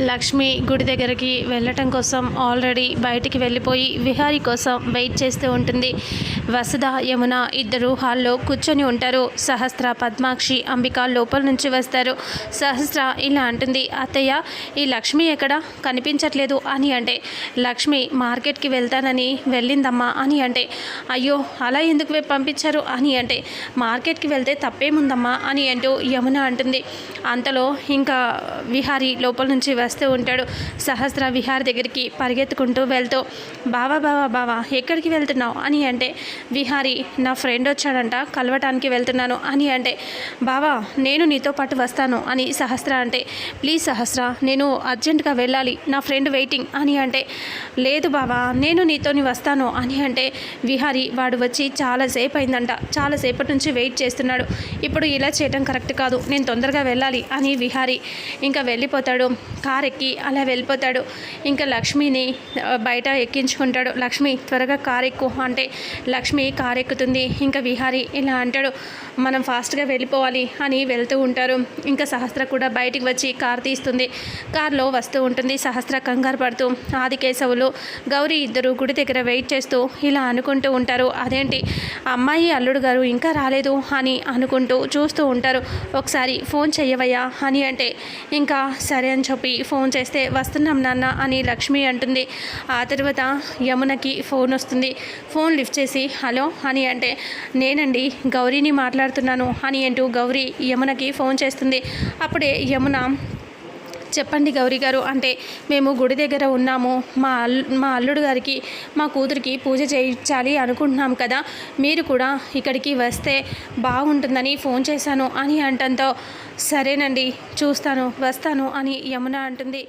లక్ష్మి గుడి దగ్గరికి వెళ్ళటం కోసం ఆల్రెడీ బయటికి వెళ్ళిపోయి విహారీ కోసం వెయిట్ చేస్తూ ఉంటుంది. వసుధ యమున ఇద్దరు హాల్లో కూర్చొని ఉంటారు. సహస్ర పద్మాక్షి అంబిక లోపల నుంచి వస్తారు. సహస్ర ఇలా అంటుంది అత్తయ్య ఈ లక్ష్మి ఎక్కడ? కనిపించట్లేదు అని అంటే లక్ష్మి మార్కెట్కి వెళ్తానని వెళ్ళిందమ్మా అని అంటే అయ్యో అలా ఎందుకు పంపించారు అని అంటే మార్కెట్కి వెళ్తే తప్పేముందమ్మా అని అంటూ యమున అంటుంది. అంతలో ఇంకా విహారీ లోపల నుంచి వస్తూ ఉంటాడు. సహస్ర విహార్ దగ్గరికి పరిగెత్తుకుంటూ వెళ్తూ బావా బావా బావా ఎక్కడికి వెళ్తున్నావు? అని అంటే విహారీ నా ఫ్రెండ్ వచ్చాడంట కలవటానికి వెళ్తున్నాను. అని అంటే బావా నేను నీతో పాటు వస్తాను. అని సహస్ర అంటే ప్లీజ్ సహస్ర నేను అర్జెంటుగా వెళ్ళాలి నా ఫ్రెండ్ వెయిటింగ్. అని అంటే లేదు బావా నేను నీతోని వస్తాను. అని అంటే విహారీ వాడు వచ్చి చాలాసేపు అయిందంట చాలాసేపటి నుంచి వెయిట్ చేస్తున్నాడు. ఇప్పుడు ఇలా చేయటం కరెక్ట్ కాదు నేను తొందరగా వెళ్ళాలి. అని విహారీ ఇంకా వెళ్ళిపోతాడు. కార్ ఎక్కి అలా వెళ్ళిపోతాడు. ఇంకా లక్ష్మిని బయట ఎక్కించుకుంటాడు. లక్ష్మి త్వరగా కార్ ఎక్కు అంటే లక్ష్మి కార్ ఎక్కుతుంది ఇంకా విహారీ ఇలా అంటాడు మనం ఫాస్ట్గా వెళ్ళిపోవాలి అని వెళ్తూ ఉంటారు. ఇంకా సహస్ర కూడా బయటికి వచ్చి కార్ తీస్తుంది. కార్లో వస్తూ ఉంటుంది సహస్ర కంగారు పడుతూ. ఆదికేశవులు గౌరీ ఇద్దరు గుడి దగ్గర వెయిట్ చేస్తూ ఇలా అనుకుంటూ ఉంటారు. అదేంటి? అమ్మాయి అల్లుడు గారు ఇంకా రాలేదు అని అనుకుంటూ చూస్తూ ఉంటారు. ఒకసారి ఫోన్ చెయ్యవయ్యా అని అంటే ఇంకా సరే అని చెప్పి ఫోన్ చేస్తే వస్తున్నాం నాన్న అని లక్ష్మి అంటుంది. ఆ తర్వాత యమునకి ఫోన్ వస్తుంది. ఫోన్ లిఫ్ట్ చేసి హలో అని అంటే నేనండి గౌరీని మాట్లాడుతున్నాను అని అంటూ గౌరీ యమునకి ఫోన్ చేస్తుంది. అప్పుడే యమున చెప్పండి గౌరీ గారు. అంటే మేము గుడి దగ్గర ఉన్నాము. మా అల్లు మా అల్లుడు గారికి మా కూతురికి పూజ చేయించాలి అనుకుంటున్నాం కదా. మీరు కూడా ఇక్కడికి వస్తే బాగుంటుందని ఫోన్ చేశాను అని అంటంతో సరేనండి చూస్తాను వస్తాను అని యమున అంటుంది.